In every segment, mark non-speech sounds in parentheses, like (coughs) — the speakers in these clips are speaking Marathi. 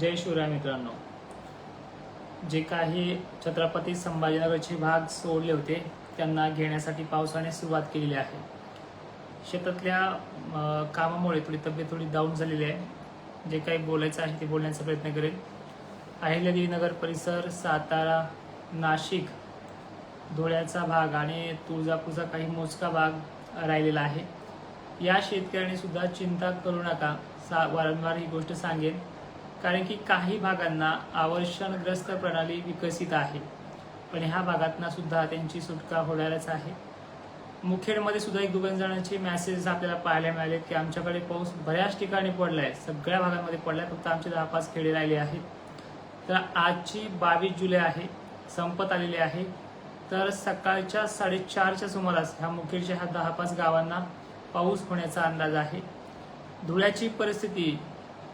जय शिवराय मित्रांनो. जे काही छत्रपती संभाजीनगरचे भाग सोडले होते त्यांना घेण्यासाठी पावसाने सुरुवात केलेली आहे. शेतातल्या कामामुळे थोडी तब्येत थोडी डाऊन झालेली आहे. जे काही बोलायचं आहे ते बोलण्याचा प्रयत्न करेल. अहिल्यादेवी नगर परिसर सातारा नाशिक धुळ्याचा भाग आणि तुळजापूरचा काही मोजका भाग राहिलेला आहे. या शेतकऱ्यांनी सुद्धा चिंता करू नका. सा वारंवार ही गोष्ट सांगेन. कारण की काही भागांना आवर्षणग्रस्त प्रणाली विकसित आहे. पण ह्या भागातना सुद्धा त्यांची सुटका होणारच आहे. मुखेडमध्ये सुद्धा एक दोन जणांचे मेसेज आपल्याला पाहायला मिळाले की आमच्याकडे पाऊस बऱ्याच ठिकाणी पडलाय. सगळ्या भागांमध्ये पडलाय. फक्त आमचे दहा पाच खेडे राहिले आहेत. तर आजची बावीस जुलै आहे. संपत आलेली आहे. तर सकाळच्या साडेचारच्या सुमारास ह्या मुखेडच्या ह्या दहा पाच गावांना पाऊस होण्याचा अंदाज आहे. धुळ्याची परिस्थिती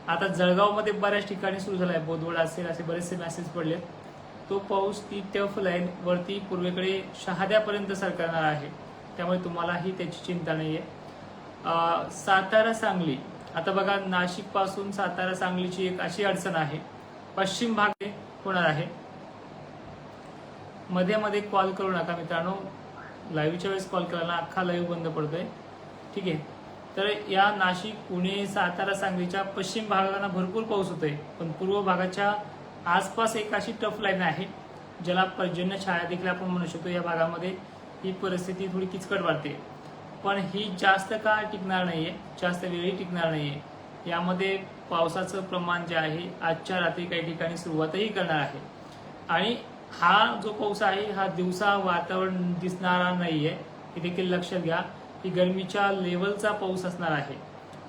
आता जळगावमध्ये बऱ्याच ठिकाणी सुरू झाला आहे बोदवड असेल असे बरेचसे मेसेज पडले तो पाऊस ती टफ लाईन वरती पूर्वेकडे शहाद्यापर्यंत सरकणार आहे. त्यामुळे तुम्हालाही त्याची चिंता नाही आहे सातारा सांगली. आता बघा नाशिकपासून सातारा सांगलीची एक अशी अडचण आहे. पश्चिम भाग होणार आहे. मध्ये मध्ये कॉल करू नका मित्रांनो. लाईव्हच्या वेळेस कॉल करायला अख्खा लाईव्ह बंद पडतोय. ठीक आहे? तर या नाशिक पुणे सातारा सांगलीच्या पश्चिम भागांना भरपूर पाऊस होतोय. पण पूर्व भागाच्या आसपास एक अशी टफ लाईन आहे ज्याला पर्जन्य छाया देखील आपण म्हणू शकतो या भागामध्ये. ही परिस्थिती थोडी किचकट वाढते पण ही जास्त काळ टिकणार नाहीये जास्त वेळही टिकणार नाहीये. यामध्ये पावसाचं प्रमाण जे आहे आजच्या रात्री काही ठिकाणी सुरुवातही करणार आहे. आणि हा जो पाऊस आहे हा दिवसा वातावरण दिसणारा नाहीये हे देखील लक्षात घ्या. की गरमीच्या लेवलचा पाऊस असणार आहे.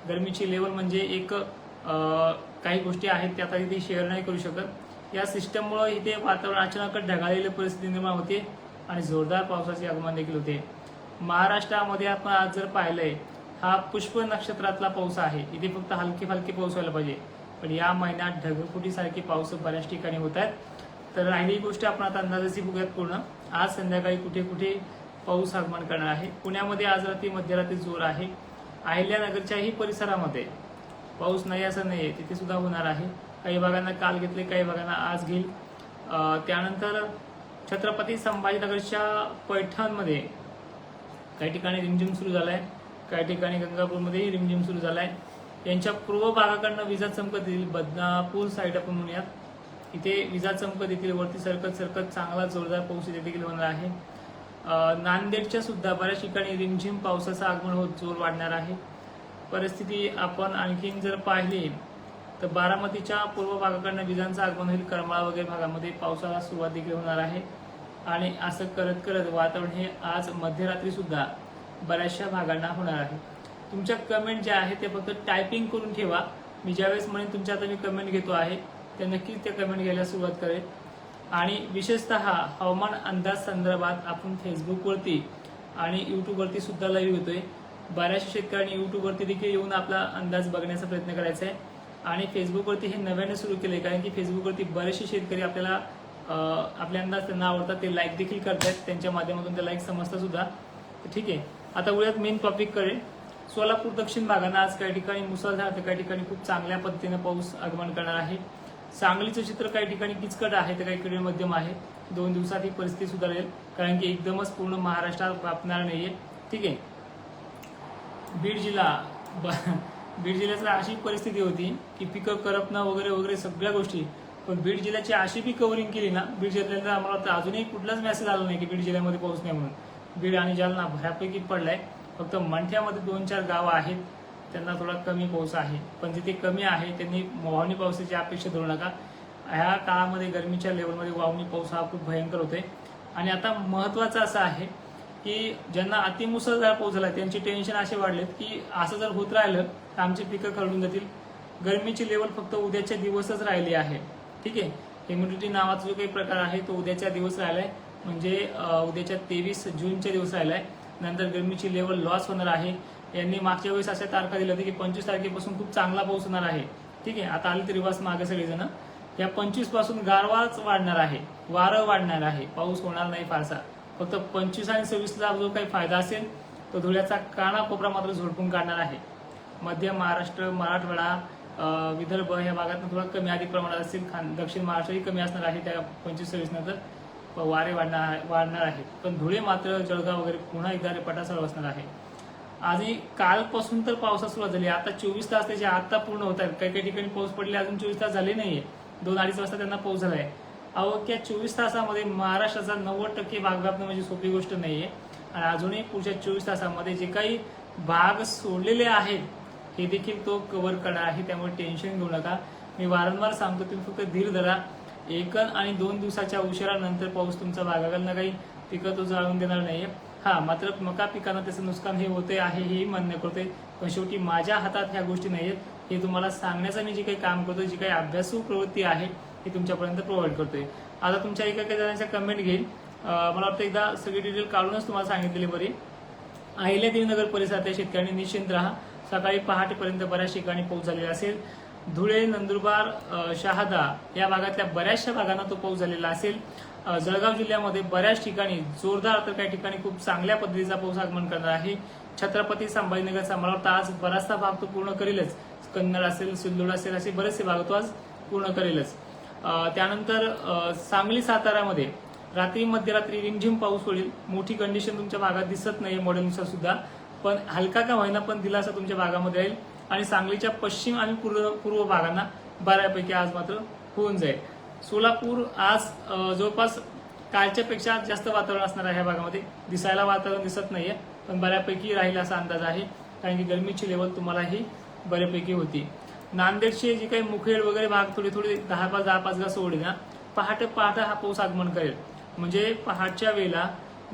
गरमीची लेवल म्हणजे एक काही गोष्टी आहेत त्या आता इथे शेअर नाही करू शकत. या सिस्टममुळे इथे वातावरण अचानक ढगाळलेली परिस्थिती निर्माण होते आणि जोरदार पावसाचे आगमन देखील होते. महाराष्ट्रामध्ये आपण आज जर पाहिलंय हा पुष्प नक्षत्रातला पाऊस आहे. इथे फक्त हलके फलके पाऊस व्हायला पाहिजे. पण या महिन्यात ढगफुटीसारखे पाऊस बऱ्याच ठिकाणी होत आहेत. तर राहिली गोष्ट आपण आता अंदाजाची बघूयात पूर्ण. आज संध्याकाळी कुठे कुठे पाऊस आगमन करणार आहे. पुण्यामध्ये आज रात्री मध्यरात्री जोर आहे. अहिल्यानगरच्याही परिसरामध्ये पाऊस नाही असं नाही तिथे सुद्धा होणार आहे. काही भागांना काल घेतले काही भागांना आज घेईल. त्यानंतर छत्रपती संभाजीनगरच्या पैठणमध्ये काही ठिकाणी रिमझिम सुरू झालाय. काही ठिकाणी गंगापूरमध्येही रिमझिम सुरू झालाय. यांच्या पूर्व भागाकडनं विजा चमकत येतील बदनापूर साईड आपण म्हणूयात. इथे विजा चमकत येतील. वरती सरकत सरकत चांगला जोरदार पाऊस इथे देखील होणार आहे. नांदेडच्या सुद्धा बऱ्याच ठिकाणी रिमझिम पावसाचं आगमन होत जोर वाढणार आहे. परिस्थिती आपण आणखीन जर पाहिली तर बारामतीच्या पूर्व भागाकडनं विजांचं आगमन होईल. करमाळा वगैरे भागामध्ये पावसाला सुरुवात देखील होणार आहे. आणि असं करत करत वातावरण हे आज मध्यरात्री सुद्धा बऱ्याचशा भागांना होणार आहे. तुमच्या कमेंट ज्या आहेत ते फक्त टायपिंग करून ठेवा. मी ज्यावेळेस म्हणेन तुमच्या आता मी कमेंट घेतो आहे त्या नक्कीच त्या कमेंट घ्यायला सुरुवात करेल. आणि विशेषतः हवामान अंदाज संदर्भात आपण फेसबुकवरती आणि यूट्यूबवरती सुद्धा लाईव्ह होतोय बऱ्याचशा शेतकऱ्यांनी यूट्यूबवरती देखील येऊन आपला अंदाज बघण्याचा प्रयत्न करायचा आहे आणि फेसबुकवरती हे नव्याने सुरू केले कारण की फेसबुकवरती बरेचसे शेतकरी आपल्याला आपले अंदाज त्यांना आवडतात ते लाईक देखील करतात त्यांच्या माध्यमातून ते लाईक समजतात सुद्धा. तर ठीक आहे. आता उद्यात मेन टॉपिक करेल सोलापूर दक्षिण भागांना आज काही ठिकाणी मुसळधार तर काही ठिकाणी खूप चांगल्या पद्धतीनं पाऊस आगमन करणार आहे. सांगलीचं चित्र काही ठिकाणी किचकट आहे तर काही ठिकाणी मध्यम आहे. दोन दिवसात ही परिस्थिती सुधारेल कारण की एकदमच पूर्ण महाराष्ट्रात व्यापणार नाहीये. ठीक आहे. बीड जिल्हा बीड जिल्ह्यातला अशी परिस्थिती होती की पिकं करपणं वगैरे वगैरे सगळ्या गोष्टी. पण बीड जिल्ह्याची अशी बी कव्हरिंग केली ना बीड जिल्ह्यातला आम्हाला वाटतं अजूनही कुठलाच मेसेज आला नाही की बीड जिल्ह्यामध्ये पाऊस नाही म्हणून. बीड आणि जालना बऱ्यापैकी पडलाय. फक्त मंठ्यामध्ये दोन चार गावं आहेत. त्यांना थोडा कमी पाऊस आहे. पण जिथे कमी आहे त्यांनी वावणी पावसाची अपेक्षा धरू नका. ह्या काळामध्ये गरमीच्या लेवलमध्ये वावणी पाऊस हा खूप भयंकर होतोय. आणि आता महत्वाचं असं आहे की ज्यांना अतिमुसळधार पाऊस झाला त्यांची टेन्शन असे वाढलेत की असं जर होत राहिलं तर आमची पिकं खरडून जातील. गरमीची लेवल फक्त उद्याच्या दिवसच राहिली आहे. ठीक आहे? ह्युमिडिटी नावाचा जो काही प्रकार आहे तो उद्याच्या दिवस राहिलाय. म्हणजे उद्याच्या तेवीस जूनच्या दिवस राहिलाय. नंतर गरमीची लेवल लॉस होणार आहे. यांनी मागच्या वेळेस अशा तारखा दिल्या होत्या की पंचवीस तारखेपासून खूप चांगला पाऊस होणार आहे. ठीक आहे आता आले तरी वास मागे सगळेजण. या पंचवीसपासून गारवाच वाढणार आहे वारं वाढणार आहे. पाऊस होणार नाही फारसा. फक्त पंचवीस आणि सव्वीसला जो काही फायदा असेल तो धुळ्याचा कानाकोपरा मात्र झोडपून काढणार आहे. मध्य महाराष्ट्र मराठवाडा विदर्भ या भागात थोडा कमी अधिक प्रमाणात असेल. खान दक्षिण महाराष्ट्रही कमी असणार आहे त्या पंचवीस सव्वीस नंतर वारे वाढणार वाढणार आहेत. पण धुळे मात्र जळगाव वगैरे पुन्हा एकदा रेपाटा असणार आहे. आजही कालपासून तर पावसास सुरुवात झाली. आता चोवीस तास त्याचे आता पूर्ण होत आहेत. काही काही ठिकाणी पाऊस पडले अजून चोवीस तास झाले नाहीये. दोन अडीच वाजता त्यांना पाऊस झाला आहे अवघ्या चोवीस तासामध्ये महाराष्ट्राचा नव्वद टक्के भाग व्यापणं म्हणजे सोपी गोष्ट नाहीये. आणि अजूनही पुढच्या चोवीस तासामध्ये जे काही भाग सोडलेले आहेत हे देखील तो कव्हर करणार आहे. त्यामुळे टेन्शन घेऊ नका. मी वारंवार सांगतो तुम्ही फक्त धीर धरा. एक आणि दोन दिवसाच्या उशिरानंतर पाऊस तुमचा भागाकडनं काही पिकं तो जाळून देणार नाहीये. हा मात्र मका पिकांना त्याचं नुकसान हे होते आहे हेही मान्य करतोय. पण शेवटी माझ्या हातात ह्या गोष्टी नाहीयेत. हे तुम्हाला सांगण्याचं मी जे काही काम करतोय जी काही अभ्यासू प्रवृत्ती आहे हे तुमच्यापर्यंत प्रोव्हाइड करतोय. आता तुमच्या एका काही जणांच्या कमेंट घेईल. मला वाटतं एकदा सगळी डिटेल काढूनच तुम्हाला सांगितलेली बरी. अहिल्यादेवी नगर परिसरातल्या शेतकऱ्यांनी निश्चिंत राहा. सकाळी पहाटेपर्यंत बऱ्याच ठिकाणी पाऊस झालेला असेल. धुळे नंदुरबार शहादा या भागातल्या बऱ्याचशा भागांना तो पाऊस झालेला असेल. जळगाव जिल्ह्यामध्ये बऱ्याच ठिकाणी जोरदार तर काही ठिकाणी खूप चांगल्या पद्धतीचा पाऊस आगमन करणार आहे. छत्रपती संभाजीनगरचा मला वाटतं आज बराचसा भाग तो पूर्ण करेलच. कन्नड असेल सिल्लोड असेल असे बरेचसे भाग तो आज पूर्ण करेलच. त्यानंतर सांगली साताऱ्यामध्ये रात्री मध्यरात्री रिमझिम पाऊस होईल. मोठी कंडिशन तुमच्या भागात दिसत नाही मॉडेलनुसार सुद्धा. पण हलका का होईना पण दिलासा तुमच्या भागामध्ये राहील. आणि सांगलीच्या पश्चिम आणि पूर्व पूर्व भागांना बऱ्यापैकी आज मात्र होऊन जाईल. सोलापूर आज जवळपास कालच्या पेक्षा जास्त वातावरण असणार आहे ह्या भागामध्ये. दिसायला वातावरण दिसत नाहीये पण बऱ्यापैकी राहील असा अंदाज आहे कारण की गरमीची लेवल तुम्हालाही बऱ्यापैकी होती. नांदेडचे जे काही मुखेड वगैरे भाग थोडे थोडे दहा पाच दहा पाच गा सोडले ना पहाटे पहाटे हा पाऊस आगमन करेल. म्हणजे पहाटच्या वेळेला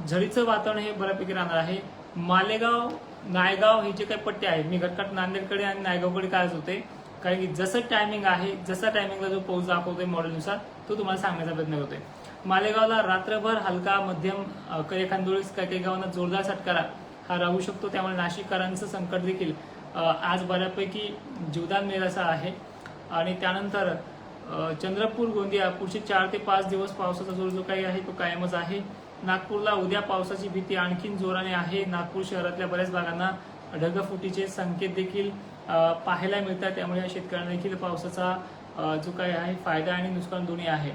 झडीचं वातावरण हे बऱ्यापैकी राहणार आहे. मालेगाव नायगाव हे जे काही पट्टे आहेत मी घटकाट नांदेडकडे आणि नायगावकडे काय होते कारण की जसं टायमिंग आहे जसा टायमिंगला जो पाऊस दाखवतोय मॉडेलनुसार तो तुम्हाला सांगण्याचा प्रयत्न करतोय. मालेगावला रात्रभर हलका मध्यम अ, काही काही काही गावांना जोरदार सटकारा हा राहू शकतो. त्यामुळे नाशिककरांचं संकट देखील आज बऱ्यापैकी जीवदान मिळेल असं आहे. आणि त्यानंतर चंद्रपूर गोंदिया पुढचे चार ते पाच दिवस पावसाचा जोर जो काही आहे तो कायमच आहे. नागपूरला उद्या पावसाची भीती आणखीन जोराने आहे. नागपूर शहरातल्या बऱ्याच भागांना ढगफुटीचे संकेत देखील पाहायला मिळतात. त्यामुळे या शेतकऱ्यांना देखील पावसाचा जो काही आहे फायदा आणि नुकसान दोन्ही आहे.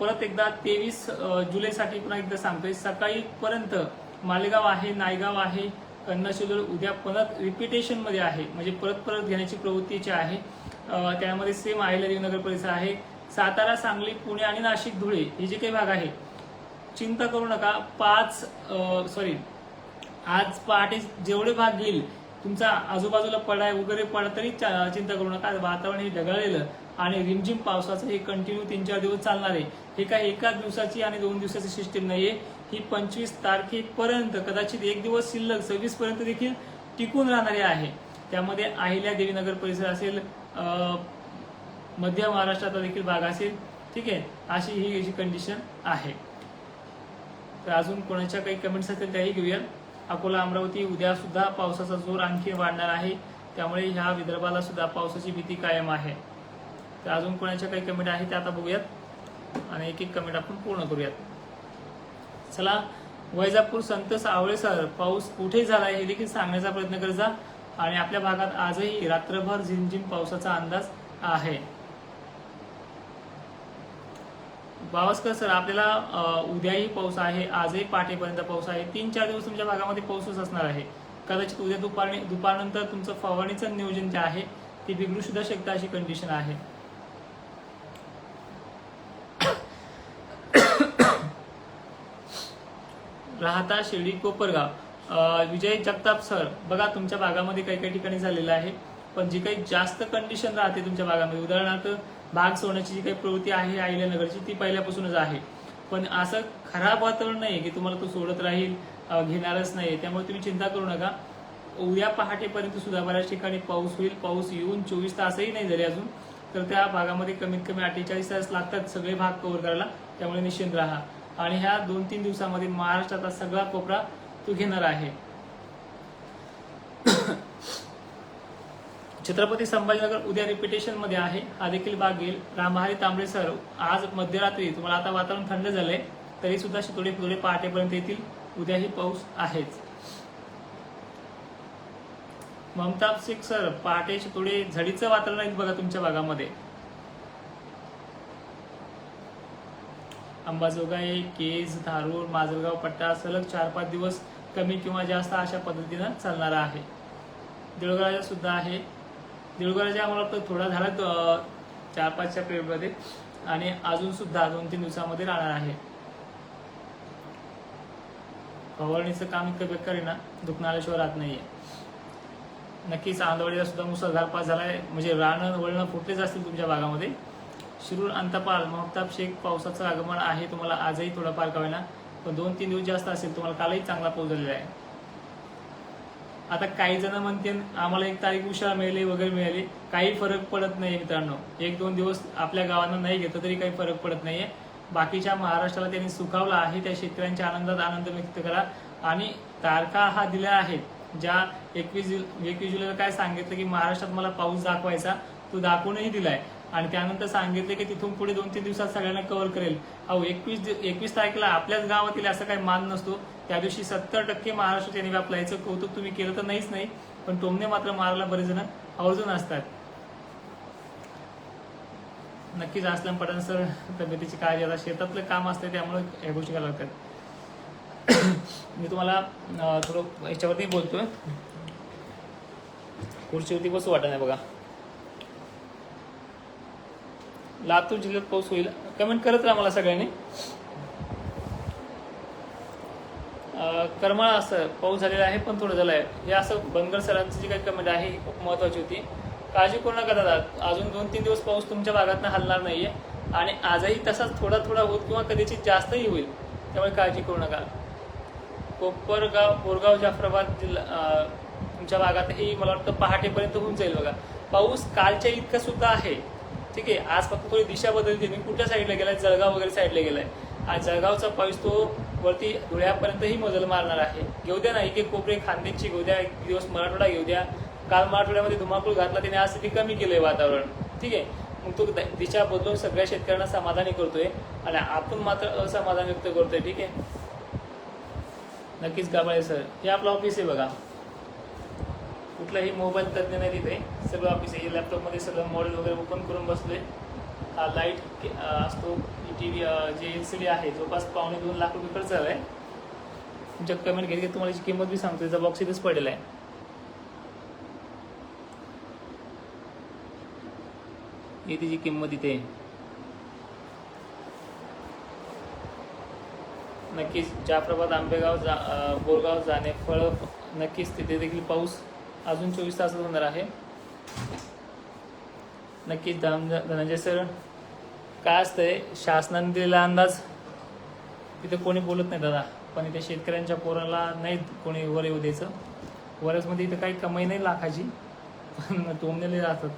परत एकदा तेवीस जुलैसाठी पुन्हा एकदा सांगतोय. सकाळीपर्यंत मालेगाव आहे नायगाव आहे कन्नशिलोर उद्या परत रिपिटेशनमध्ये आहे. म्हणजे परत परत घेण्याची प्रवृत्तीची आहे त्यामध्ये सेम आहे नगर परिसर आहे. सातारा सांगली पुणे आणि नाशिक धुळे हे जे काही भाग आहे चिंता करू नका. पाच सॉरी आज पहाटे जेवढे भाग घेईल तुमचा आजूबाजूला पडाय वगैरे पडा तरी चा- चिंता करू नका. वातावरण हे ढगाळलेलं आणि रिमझिम पावसाचं हे कंटिन्यू तीन चार दिवस चालणार आहे. हे काय एका दिवसाची आणि दोन दिवसाची सिस्टीम नाहीये. ही पंचवीस तारखेपर्यंत कदाचित एक दिवस शिल्लक सव्वीस पर्यंत देखील टिकून राहणारी आहे. त्यामध्ये अहिल्या देवीनगर परिसर असेल मध्य महाराष्ट्राचा देखील भाग असेल ठीक आहे? अशी ही अशी कंडिशन आहे. तर अजून कोणाच्या काही कमेंट्स असतील त्याही घेऊया. अकोला अमरावती उद्या सुद्धा पावसाचा जोर आणखी वाढणार आहे. त्यामुळे ह्या विदर्भाला सुद्धा पावसाची भीती कायम आहे. तर अजून कोणाच्या काही कमेंट आहेत त्या आता बघूयात. आणि एक एक कमेंट आपण पूर्ण करूयात. चला वैजापूर संत सावळे सर पाऊस कुठे झाला हे देखील सांगण्याचा प्रयत्न करत जा. आणि आपल्या भागात आजही रात्रभर झिमझिम पावसाचा अंदाज आहे. बावस्कर सर आपल्याला उद्याही पाऊस आहे आजही पहाटेपर्यंत पाऊस आहे. तीन चार दिवस तुमच्या भागामध्ये पाऊसच असणार आहे. कदाचित उद्या दुपार दुपारनंतर तुमचं फवारणीचं नियोजन जे आहे ते बिघडू सुद्धा शकतं अशी कंडिशन आहे. राहता शिर्डी कोपरगाव. विजय जगताप सर बघा तुमच्या भागामध्ये काही काही ठिकाणी झालेलं आहे पण जी काही जास्त कंडिशन राहते तुमच्या भागामध्ये उदाहरणार्थ भाग सोडण्याची जी काही प्रवृत्ती आहे अहिल्यानगरची ती पहिल्यापासूनच आहे. पण असं खराब वातावरण नाही की तुम्हाला तो सोडत राहील घेणारच नाही त्यामुळे तुम्ही चिंता करू नका. उद्या पहाटेपर्यंत सुद्धा बऱ्याच ठिकाणी पाऊस होईल. पाऊस येऊन चोवीस तासही नाही झाले अजून. तर त्या भागामध्ये कमीत कमी अठ्ठेचाळीस तास लागतात सगळे भाग कव्हर करायला. त्यामुळे निश्चिंत राहा. आणि ह्या दोन तीन दिवसामध्ये महाराष्ट्राचा सगळा कोपरा तो घेणार आहे. छत्रपती संभाजीनगर उद्या रिपिटेशनमध्ये आहे. हा देखील भाग घेईल रामहारी तांबडे सर आज मध्यरात्री तुम्हाला आता वातावरण थंड झालंय तरी सुद्धा शितोडे फुतोडे पहाटेपर्यंत येतील. उद्याही पाऊस आहेच. ममताब शेख सर पहाटेचे शितोडे झडीचं वातावरण आहे बघा तुमच्या भागामध्ये. अंबाजोगाई केज धारूर माजलगाव पट्टा सलग चार पाच दिवस कमी किंवा जास्त अशा पद्धतीनं चालणारा आहे. देऊळगावला सुद्धा आहे. देऊळगावच्या मला वाटतं थोडा झाला चार पाचच्या पिरियडमध्ये आणि अजून सुद्धा दोन तीन दिवसामध्ये राहणार आहे. फवारणीचं काम इतकं बेकार आहे ना दुखणाऱ्याशिवाय राहत नाहीये. नक्कीच आंधवडीला सुद्धा मुसळधार पास झालाय. म्हणजे रानं वळणं फुटलेच असतील तुमच्या भागामध्ये. शिरूर अंतपाल महताब शेख पावसाचं आगमन आहे. तुम्हाला आजही थोडाफार का पण दोन तीन दिवस जास्त असेल तुम्हाला कालही चांगला पाऊस झालेला आहे. आता काही जण म्हणते आम्हाला एक तारीख उशिरा मिळाली वगैरे मिळाली. काही फरक पडत नाही मित्रांनो. एक दोन दिवस आपल्या गावांना नाही घेतलं तरी काही फरक पडत नाहीये. बाकीच्या महाराष्ट्राला त्यांनी सुखावला आहे त्या शेतकऱ्यांच्या आनंदात आनंद व्यक्त करा. आणि तारखा हा दिल्या आहेत ज्या एकवीस जु एकवीस जुलैला काय सांगितलं की महाराष्ट्रात मला पाऊस दाखवायचा तो दाखवूनही दिलाय. आणि त्यानंतर सांगितले की तिथून पुढे दोन तीन दिवसात सगळ्यांना कव्हर करेल. अहो एकवीस एकवीस तारखेला आपल्याच गावातील असं काही मान नसतो. त्या दिवशी सत्तर टक्के महाराष्ट्र त्यांनी व्यापला याचं कौतुक तुम्ही केलं तर नाहीच नाही पण टोमने मात्र मारायला बरेच जण. आवर्जून असतात. नक्कीच असलम पठाण सर तब्येतीची काळजी आता शेतातलं काम असते त्यामुळे या गोष्टी करायला लागतात. (coughs) मी तुम्हाला थोडं याच्यावरती बोलतोय. खुर्चीवरती बसू वाटत नाही बघा. लातूर जिल्ह्यात पाऊस होईल. कमेंट करत राहा मला सगळ्यांनी. अं, करमाळा असं पाऊस झालेला आहे पण थोडं झालं आहे हे असं बनगर सरांची जी काही कमेंट आहे ही खूप महत्वाची होती. काळजी करू नका दादा. अजून दोन तीन दिवस पाऊस तुमच्या भागातनं हलणार नाहीये. आणि आजही तसाच थोडा थोडा होत किंवा कधीची जास्तही होईल. त्यामुळे काळजी करू नका. कोपरगाव बोरगाव जाफराबाद जिल्हा तुमच्या भागातही मला वाटतं पहाटेपर्यंत होऊन जाईल बघा. पाऊस कालच्या इतका सुद्धा आहे. ठीक आहे आज फक्त थोडी दिशा बदलते. मी कुठल्या साईडला गेलाय? जळगाव वगैरे साईडला गेलाय. आज जळगावचा पाऊस तो वरती धुळ्यापर्यंतही मजल मारणार आहे. घेऊ द्या ना एक एक कोपरे खांदेची घेऊ द्या एक दिवस मराठवाडा घेऊ द्या. काल मराठवाड्यामध्ये धुमाकूळ घातला त्याने आज तिथे कमी केलंय वातावरण. ठीक आहे मग तो दिशा बदलून सगळ्या शेतकऱ्यांना समाधानी करतोय आणि आपण मात्र असमाधान व्यक्त करतोय. ठीक आहे? नक्कीच गाबाळे सर. हे आपलं ऑफिस आहे बघा. कुठलाही मोबाईल तज्ज्ञ नाही तिथे. सगळं ऑफिस आहे लॅपटॉपमध्ये सगळं मॉडेल वगैरे ओपन करून बसलोय. हा लाइट असतो टी व्ही जे एल सी डी आहे जवळपास पावणे दोन लाख रुपये खर्च झालाय तुमच्या कमेंट घेतली की तुम्हाला याची किंमत बी सांगतो त्याचा बॉक्स इथेच पडलेला आहे. हे तिची किंमत इथे नक्कीच जाफराबाद आंबेगाव जा बोरगाव जाणे फळ नक्कीच तिथे देखील पाऊस अजून चोवीस तास होणार आहे. नक्कीच धन धनंजय सर काय असतंय? शासनाने दिलेला अंदाज तिथे कोणी बोलत नाही दादा. पण इथे शेतकऱ्यांच्या पोराला नाही कोणी वर येऊ द्यायचं. वरसमध्ये इथं काही कमाई नाही लाखाची पण तोंबलेले राहतात.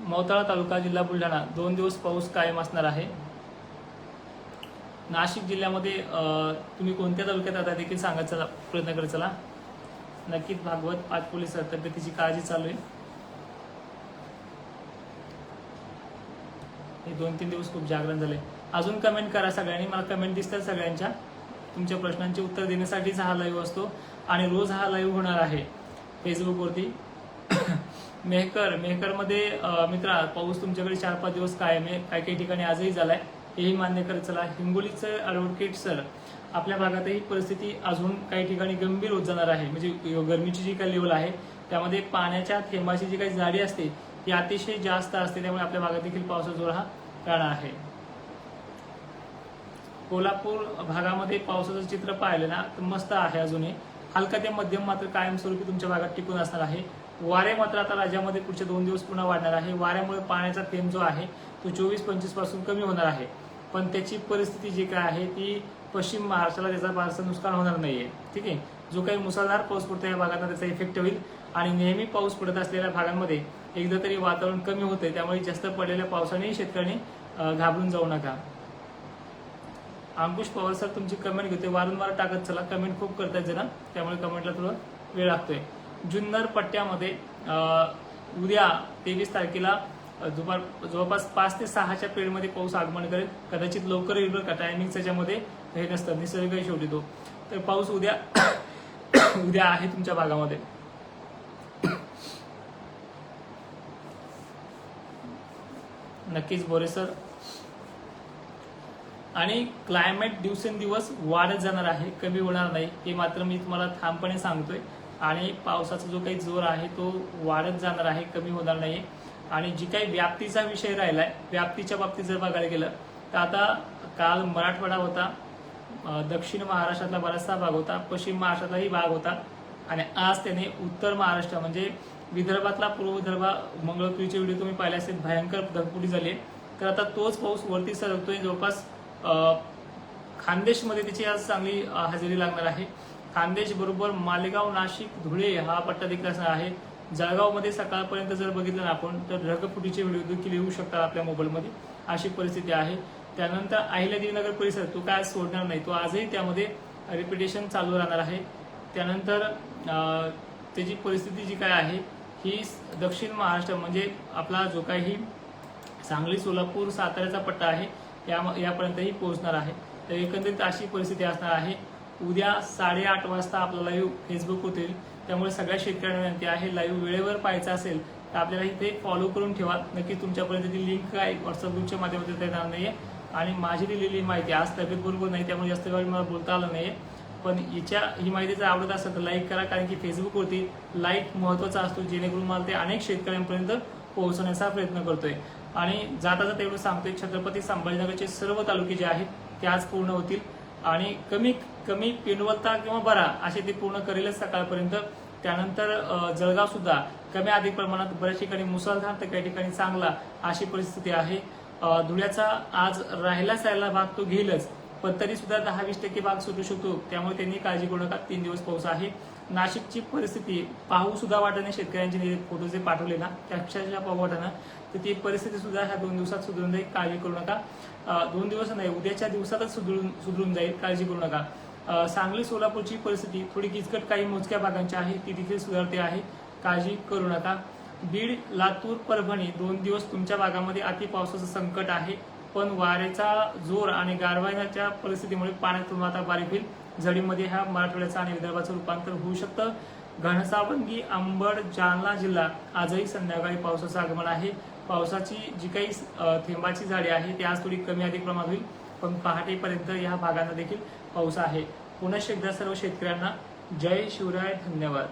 मवताळा तालुका जिल्हा बुलढाणा. दोन दिवस पाऊस कायम असणार आहे. नाशिक जिल्ह्यामध्ये तुम्ही कोणत्या तालुक्यात आता देखील सांगायचा प्रयत्न करत चला. नक्कीच भागवत पाच पोलीस तब्येतीची काळजी चालू आहे. हे दोन तीन दिवस खूप जागरण झाले अजून कमेंट करा सगळ्यांनी. मला कमेंट दिसतात सगळ्यांच्या. तुमच्या प्रश्नांचे उत्तर देण्यासाठीच हा लाईव्ह असतो आणि रोज हा लाईव्ह होणार आहे फेसबुकवरती (coughs) मेहकर मेहकरमध्ये मित्रा पाऊस तुमच्याकडे चार पाच दिवस कायम आहे. काही काही ठिकाणी आजही झालाय. हेही मान्य करत चला. हिंगोलीचं ॲडव्होकेट सर आपल्या भागातही परिस्थिती अजून काही ठिकाणी गंभीर होत जाणार आहे. म्हणजे गरमीची जी काही लेवल आहे त्यामध्ये पाण्याच्या थेंबाची जी काही जाडी असते ती अतिशय जास्त असते. त्यामुळे आपल्या भागात देखील पावसाचा जोर हा राहणार आहे. कोल्हापूर भागामध्ये पावसाचं चित्र पाहिलं ना तर मस्त आहे अजूनही हलका ते मध्यम मात्र कायमस्वरूपी तुमच्या भागात टिकून असणार आहे. वारे मात्र आता राज्यामध्ये पुढचे दोन दिवस पुन्हा वाढणार आहे. वाऱ्यामुळे पाण्याचा थेंब जो आहे तो चोवीस पंचवीसपासून कमी होणार आहे. पण त्याची परिस्थिती जी काय आहे ती पश्चिम महाराष्ट्राला त्याचा फारसा नुकसान होणार नाहीये. ठीक आहे? जो काही मुसळधार पाऊस पडतो या भागांना त्याचा इफेक्ट होईल. आणि नेहमी पाऊस पडत असलेल्या भागांमध्ये एकदा तरी वातावरण कमी होते त्यामुळे जास्त पडलेल्या पावसाने शेतकऱ्यांनी घाबरून जाऊ नका. अंकुश पवार सर तुमची कमेंट घेते वारंवार टाकत चला. कमेंट खूप करतायत जरा. त्यामुळे कमेंटला थोडं वेळ लागतोय. जुन्नर पट्ट्यामध्ये उद्या तेवीस तारखेला दुपार जवळपास पाच ते सहाच्या पिरियडमध्ये पाऊस आगमन करेल. कदाचित लवकर येईल बरं का. टायमिंग त्याच्यामध्ये हे नसतं निसर्ग शेवटी तो. तर पाऊस उद्या (coughs) उद्या आहे तुमच्या भागामध्ये. नक्कीच बोरे सर. आणि क्लायमेट दिवसेंदिवस वाढत जाणार आहे. कमी होणार नाही. हे मात्र मी तुम्हाला ठामपणे सांगतोय. आणि पावसाचा जो काही जोर आहे तो वाढत जाणार आहे. कमी होणार नाही आणि जी काही व्याप्तीचा विषय राहिलाय व्याप्तीच्या बाबतीत जर बघायला गेलं तर आता काल मराठवाडा होता दक्षिण महाराष्ट्रातला बराचसा भाग होता पश्चिम महाराष्ट्रातलाही भाग होता आणि आज त्याने उत्तर महाराष्ट्र म्हणजे विदर्भातला पूर्व विदर्भ मंगळपुरीचे व्हिडिओ तुम्ही पाहिले असेल भयंकर धगपुटी झाली तर आता तोच पाऊस वरती सरकतोय जवळपास खानदेशमध्ये त्याची आज चांगली हजेरी लागणार आहे. खानदेश बरोबर मालेगाव नाशिक धुळे हा पट्टा देखील असणार आहे. जळगावमध्ये सकाळपर्यंत जर बघितलं ना आपण तर ढगफुटीचे व्हिडिओ देखील येऊ शकतात आपल्या मोबाईलमध्ये. अशी परिस्थिती आहे. त्यानंतर अहिल्यादेवीनगर परिसर तो काय सोडणार नाही. तो आजही त्यामध्ये रिपिटेशन चालू राहणार आहे. त्यानंतर त्याची परिस्थिती जी काय आहे ही दक्षिण महाराष्ट्र म्हणजे आपला जो काही सांगली सोलापूर साताऱ्याचा पट्टा आहे या यापर्यंतही पोहोचणार आहे. तर एकंदरीत अशी परिस्थिती असणार आहे. उद्या साडेआठ वाजता आपल्याला फेसबुक होतील. त्यामुळे सगळ्या शेतकऱ्यांना विनंती आहे लाईव्ह वेळेवर पाहायचं असेल तर आपल्याला इथे फॉलो करून ठेवा. नक्की तुमच्यापर्यंत ती लिंक काय व्हॉट्सअप ग्रुपच्या माध्यमातून येणार आहे आणि माझी दिलेली माहिती आज तब्येत बरोबर नाही त्यामुळे जास्त वेळ मला बोलता आलं नाही पण याच्या ही माहिती जर आवडत असेल तर लाईक करा कारण की फेसबुकवरती लाईक महत्त्वाचा असतो जेणेकरून मला ते अनेक शेतकऱ्यांपर्यंत पोहोचवण्याचा प्रयत्न करतोय. आणि जाता जाता एवढं सांगतोय छत्रपती संभाजीनगरचे सर्व तालुके जे आहेत ते आज पूर्ण होतील. आणि कमी कमी पिनवत्ता किंवा बरा असे ते पूर्ण करेलच सकाळपर्यंत. त्यानंतर जळगाव सुद्धा कमी अधिक प्रमाणात बऱ्याच ठिकाणी मुसळधार तर काही ठिकाणी चांगला अशी परिस्थिती आहे. धुळ्याचा आज राहिलाच राहिला भाग तो घेईलच पण तरी सुद्धा दहा वीस टक्के भाग सुटू शकतो. त्यामुळे त्यांनी काळजी करू नका तीन दिवस पाऊस आहे. नाशिकची परिस्थिती पाहू सुद्धा वाटणे शेतकऱ्यांचे फोटो जे पाठवले ना त्या पाहू वाटणं तर ती परिस्थिती सुद्धा ह्या दोन दिवसात सुधरून जाईल. काळजी करू नका. दोन दिवस नाही उद्याच्या दिवसातच सुधरून सुधरून जाईल. काळजी करू नका. सांगली सोलापूरची परिस्थिती थोडी किचकट काही मोजक्या भागांची आहे. ती देखील सुधारते आहे. काळजी करू नका. बीड लातूर परभणी दोन दिवस तुमच्या भागामध्ये अति पावसाचं संकट आहे. पण वाऱ्याचा जोर आणि गारवायच्या परिस्थितीमुळे पाण्यातून आता बारीक होईल. झडीमध्ये ह्या मराठवाड्याचं आणि विदर्भाचं रूपांतर होऊ शकतं. घनसावंगी अंबड जालना जिल्हा आजही संध्याकाळी पावसाचं आगमन आहे. पावसाची जी काही थेंबाची झाडे आहे ती आज थोडी कमी अधिक प्रमाणात होईल. पण पहाटेपर्यंत या भागांना देखील पाऊस आहे. पुन्हा एकदा सर्व शेतकऱ्यांना जय शिवराय धन्यवाद.